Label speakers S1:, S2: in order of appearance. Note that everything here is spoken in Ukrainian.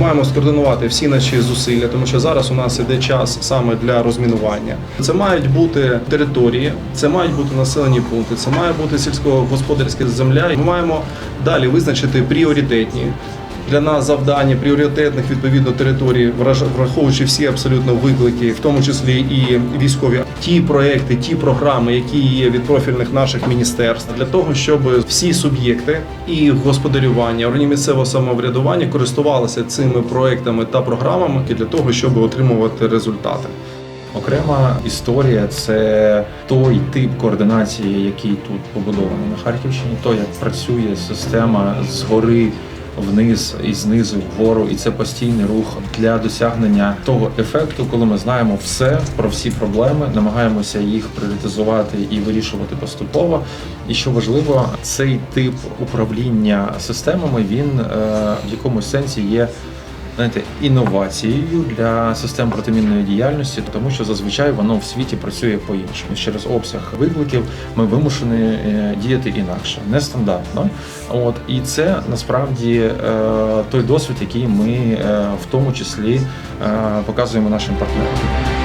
S1: маємо скоординувати всі наші зусилля, тому що зараз у нас іде час саме для розмінування. Це мають бути території, це мають бути населені пункти, це має бути сільськогосподарська земля. Ми маємо далі визначити пріоритетні для нас завдання пріоритетних відповідно територій, враховуючи всі абсолютно виклики, в тому числі і військові, ті проекти, ті програми, які є від профільних наших міністерств, для того, щоб всі суб'єкти і господарювання, органи місцевого самоврядування користувалися цими проектами та програмами для того, щоб отримувати результати.
S2: Окрема історія це той тип координації, який тут побудований на Харківщині, то як працює система згори вниз і знизу вгору, і це постійний рух для досягнення того ефекту, коли ми знаємо все про всі проблеми, намагаємося їх пріоритизувати і вирішувати поступово. І що важливо, цей тип управління системами він е, в якомусь сенсі є знаєте, інновацією для систем протимінної діяльності, тому що зазвичай воно в світі працює по-іншому. Через обсяг викликів ми вимушені е, діяти інакше, нестандартно. От і це насправді е, той досвід, який ми е, в тому числі показуємо нашим партнерам.